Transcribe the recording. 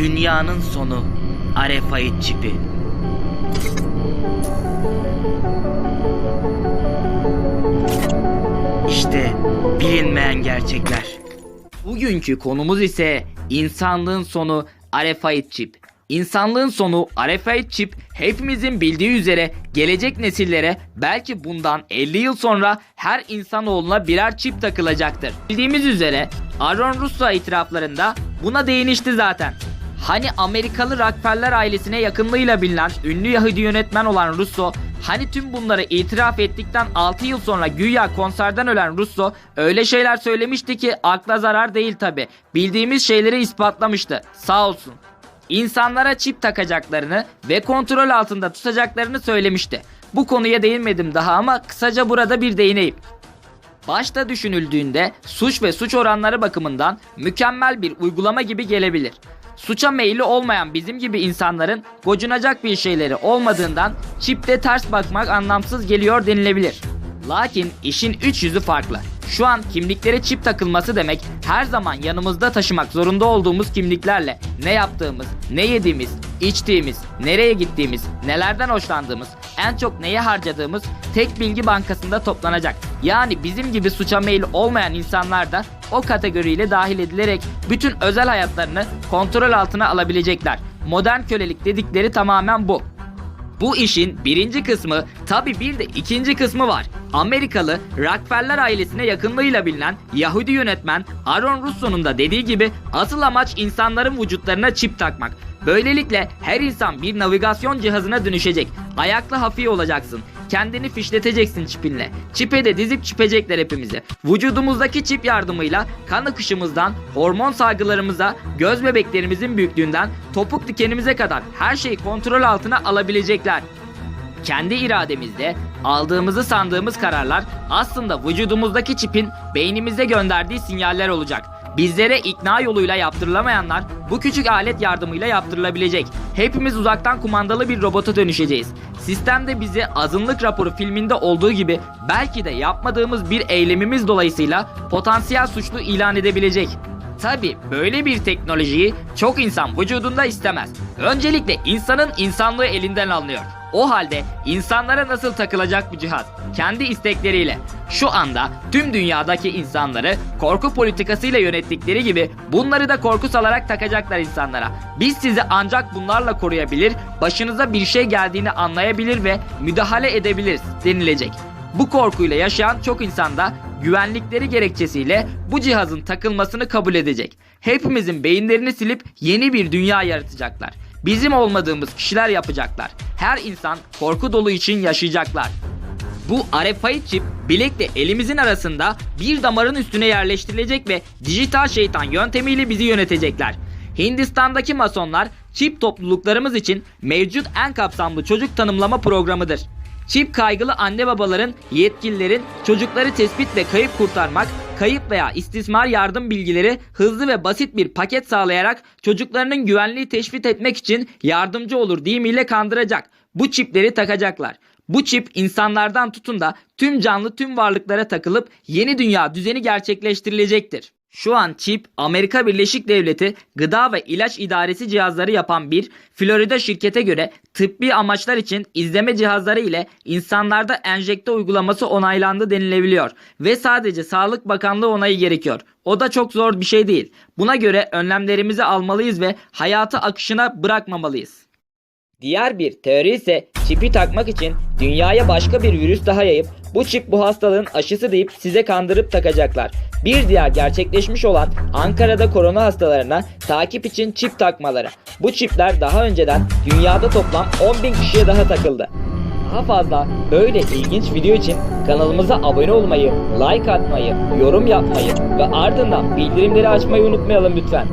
Dünyanın sonu RFID çipi. İşte bilinmeyen gerçekler. Bugünkü konumuz ise insanlığın sonu RFID çip. İnsanlığın sonu RFID çip hepimizin bildiği üzere gelecek nesillere belki bundan 50 yıl sonra her insanoğluna birer çip takılacaktır. Bildiğimiz üzere Aaron Russo itiraflarında buna değinişti zaten. Hani Amerikalı Rockefeller ailesine yakınlığıyla bilinen ünlü Yahudi yönetmen olan Russo, hani tüm bunları itiraf ettikten 6 yıl sonra güya konserden ölen Russo öyle şeyler söylemişti ki akla zarar değil tabi. Bildiğimiz şeyleri ispatlamıştı. Sağ olsun. İnsanlara çip takacaklarını ve kontrol altında tutacaklarını söylemişti. Bu konuya değinmedim daha ama kısaca burada bir değineyim. Başta düşünüldüğünde suç ve suç oranları bakımından mükemmel bir uygulama gibi gelebilir. Suça meyilli olmayan bizim gibi insanların gocunacak bir şeyleri olmadığından çipte ters bakmak anlamsız geliyor denilebilir. Lakin işin üç yüzü farklı. Şu an kimliklere çip takılması demek her zaman yanımızda taşımak zorunda olduğumuz kimliklerle ne yaptığımız, ne yediğimiz, içtiğimiz, nereye gittiğimiz, nelerden hoşlandığımız, en çok neye harcadığımız tek bilgi bankasında toplanacak. Yani bizim gibi suça meyil olmayan insanlar da o kategoriyle dahil edilerek bütün özel hayatlarını kontrol altına alabilecekler. Modern kölelik dedikleri tamamen bu. Bu işin birinci kısmı tabi bir de ikinci kısmı var. Amerikalı Rockefeller ailesine yakınlığıyla bilinen Yahudi yönetmen Aaron Russo'nun da dediği gibi asıl amaç insanların vücutlarına çip takmak. Böylelikle her insan bir navigasyon cihazına dönüşecek. Ayaklı hafi olacaksın. Kendini fişleteceksin çipinle. Çipe de dizip çipecekler hepimizi. Vücudumuzdaki çip yardımıyla kan akışımızdan, hormon salgılarımıza, göz bebeklerimizin büyüklüğünden, topuk dikenimize kadar her şeyi kontrol altına alabilecekler. Kendi irademizde aldığımızı sandığımız kararlar aslında vücudumuzdaki çipin beynimize gönderdiği sinyaller olacak. Bizlere ikna yoluyla yaptırılamayanlar bu küçük alet yardımıyla yaptırılabilecek. Hepimiz uzaktan kumandalı bir robota dönüşeceğiz. Sistemde bizi azınlık raporu filminde olduğu gibi belki de yapmadığımız bir eylemimiz dolayısıyla potansiyel suçlu ilan edebilecek. Tabi böyle bir teknolojiyi çok insan vücudunda istemez. Öncelikle insanın insanlığı elinden alınıyor. O halde insanlara nasıl takılacak bu cihaz? Kendi istekleriyle. Şu anda tüm dünyadaki insanları korku politikasıyla yönettikleri gibi bunları da korku salarak takacaklar insanlara. Biz sizi ancak bunlarla koruyabilir, başınıza bir şey geldiğini anlayabilir ve müdahale edebiliriz denilecek. Bu korkuyla yaşayan çok insan da güvenlikleri gerekçesiyle bu cihazın takılmasını kabul edecek. Hepimizin beyinlerini silip yeni bir dünya yaratacaklar. Bizim olmadığımız kişiler yapacaklar. Her insan korku dolu için yaşayacaklar. Bu RFID çip bilekle elimizin arasında bir damarın üstüne yerleştirilecek ve dijital şeytan yöntemiyle bizi yönetecekler. Hindistan'daki masonlar çip topluluklarımız için mevcut en kapsamlı çocuk tanımlama programıdır. Çip kaygılı anne babaların, yetkililerin çocukları tespit ve kayıp kurtarmak, kayıp veya istismar yardım bilgileri hızlı ve basit bir paket sağlayarak çocuklarının güvenliği teşvik etmek için yardımcı olur deyimiyle kandıracak. Bu çipleri takacaklar. Bu çip insanlardan tutun da tüm canlı tüm varlıklara takılıp yeni dünya düzeni gerçekleştirilecektir. Şu an çip Amerika Birleşik Devleti Gıda ve İlaç İdaresi cihazları yapan bir Florida şirkete göre tıbbi amaçlar için izleme cihazları ile insanlarda enjekte uygulaması onaylandı denilebiliyor ve sadece Sağlık Bakanlığı onayı gerekiyor. O da çok zor bir şey değil. Buna göre önlemlerimizi almalıyız ve hayatı akışına bırakmamalıyız. Diğer bir teori ise çipi takmak için dünyaya başka bir virüs daha yayıp bu çip bu hastalığın aşısı deyip size kandırıp takacaklar. Bir diğer gerçekleşmiş olan Ankara'da korona hastalarına takip için çip takmaları. Bu çipler daha önceden dünyada toplam 10 bin kişiye daha takıldı. Daha fazla böyle ilginç video için kanalımıza abone olmayı, like atmayı, yorum yapmayı ve ardından bildirimleri açmayı unutmayalım lütfen.